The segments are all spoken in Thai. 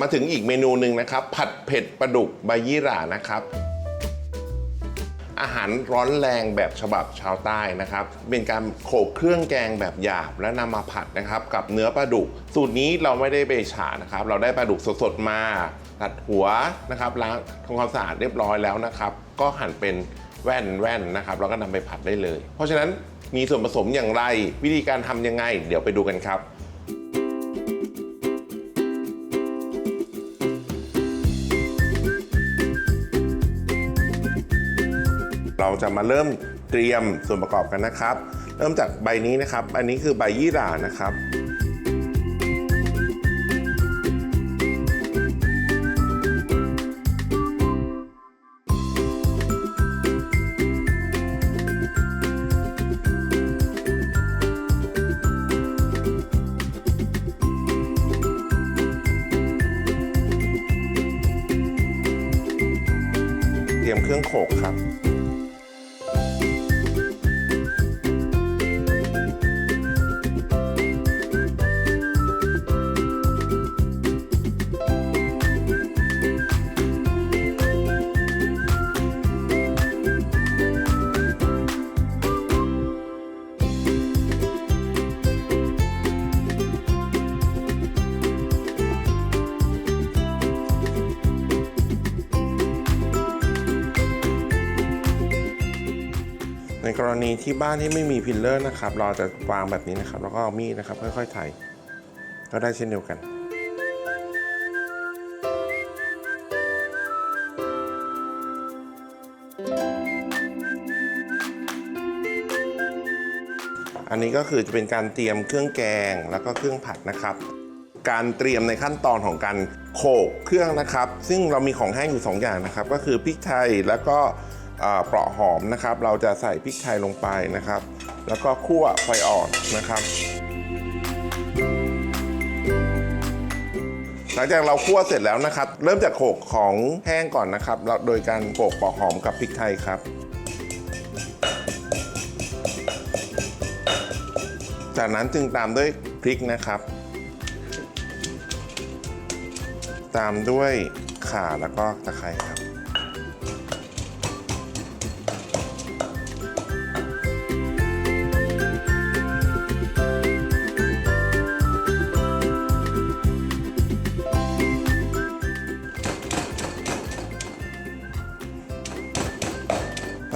มาถึงอีกเมนูหนึ่งนะครับ ผัดเผ็ดปลาดุกใบยี่หร่านะครับ อาหารร้อนแรงแบบฉบับชาวใต้นะครับ เป็นการโขลกเครื่องแกงแบบหยาบและนำมาผัดนะครับ กับเนื้อปลาดุก สูตรนี้เราไม่ได้ไปฉานะครับ เราได้ปลาดุกสดๆมาตัดหัวนะครับล้างทำความสะอาดเรียบร้อยแล้วนะครับ ก็หั่นเป็นแว่นแว่นๆนะครับแล้วก็นำไปผัดได้เลย เพราะฉะนั้นมีส่วนผสมอย่างไร วิธีการทำยังไง เดี๋ยวไปดูกันครับ เราจะมาเริ่มเตรียมส่วนประกอบกันนะครับ เริ่มจากใบนี้นะครับ อันนี้คือใบยี่หร่านะครับเตรียมเครื่องโขลกครับ ในกรณีที่บ้านที่ไม่มีพิลเลอร์นะครับ เราจะวางแบบนี้นะครับ แล้วก็เอามีดนะครับ ค่อยๆไถก็ได้เช่นเดียวกันอันนี้ก็คือจะเป็นการเตรียมเครื่องแกงแล้วก็เครื่องผัดนะครับ การเตรียมในขั้นตอนของการโขลกเครื่องนะครับ ซึ่งเรามีของแห้งอยู่ 2 อย่างนะครับ ก็คือพริกไทยแล้วก็ เปราะหอมนะครับ เราจะใส่พริกไทยลงไปนะครับ แล้วก็คั่วไฟอ่อนนะครับ หลังจากเราคั่วเสร็จแล้วนะครับ เริ่มจากโขกของแห้งก่อนนะครับโดยการโขกเปราะหอมกับพริกไทยครับจากนั้นจึงตามด้วยพริกนะครับ ตามด้วยข่าแล้วก็ตะไคร้ครับ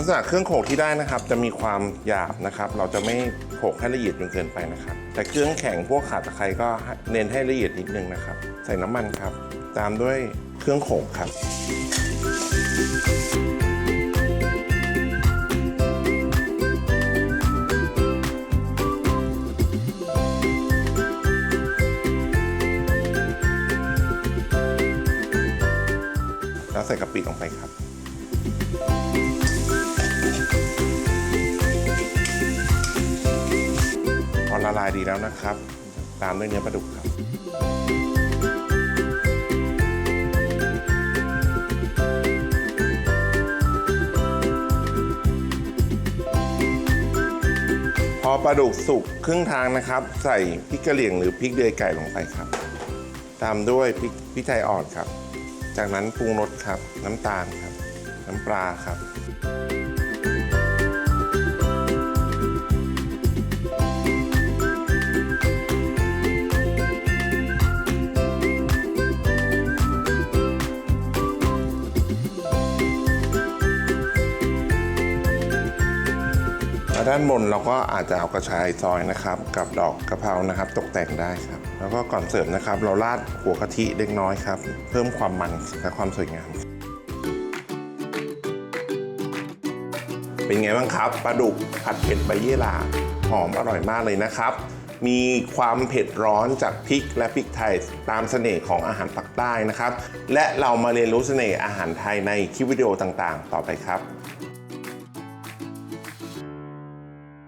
ลักษณะเครื่องโขกที่ได้นะครับ จะมีความหยาบนะครับ เราจะไม่โขกให้ละเอียดจนเกินไปนะครับ แต่เครื่องแข็งพวกขาตะไคร้ก็เน้นให้ละเอียดนิดนึงนะครับ ใส่น้ำมันครับ ตามด้วยเครื่องโขกครับแล้วใส่กะปิลงไปครับ ลายดีแล้วนะครับ ตามด้วยเนื้อปลาดุกครับพอปลาดุกสุกครึ่งทางนะครับ ใส่พริกกะเหรี่ยงหรือพริกเดือยไก่ลงไปครับ ตามด้วยพริกพริกไทยอ่อนครับ จากนั้นปรุงรสครับ น้ำตาลครับ น้ำปลาครับ ด้านบนเราก็อาจจะเอากระชายซอยนะครับ กับดอกกระเพรานะครับ ตกแต่งได้ครับ แล้วก็ก่อนเสิร์ฟนะครับ เราราดหัวกะทิเล็กน้อยครับ เพิ่มความมันและความสวยงาม เป็นไงบ้างครับปลาดุกผัดเผ็ดใบยี่หร่าหอมอร่อยมากเลยนะครับ มีความเผ็ดร้อนจากพริกและพริกไทยตามเสน่ห์ของอาหารปักใต้นะครับ และเรามาเรียนรู้เสน่ห์อาหารไทยในคลิปวิดีโอต่างๆ ต่อไปครับ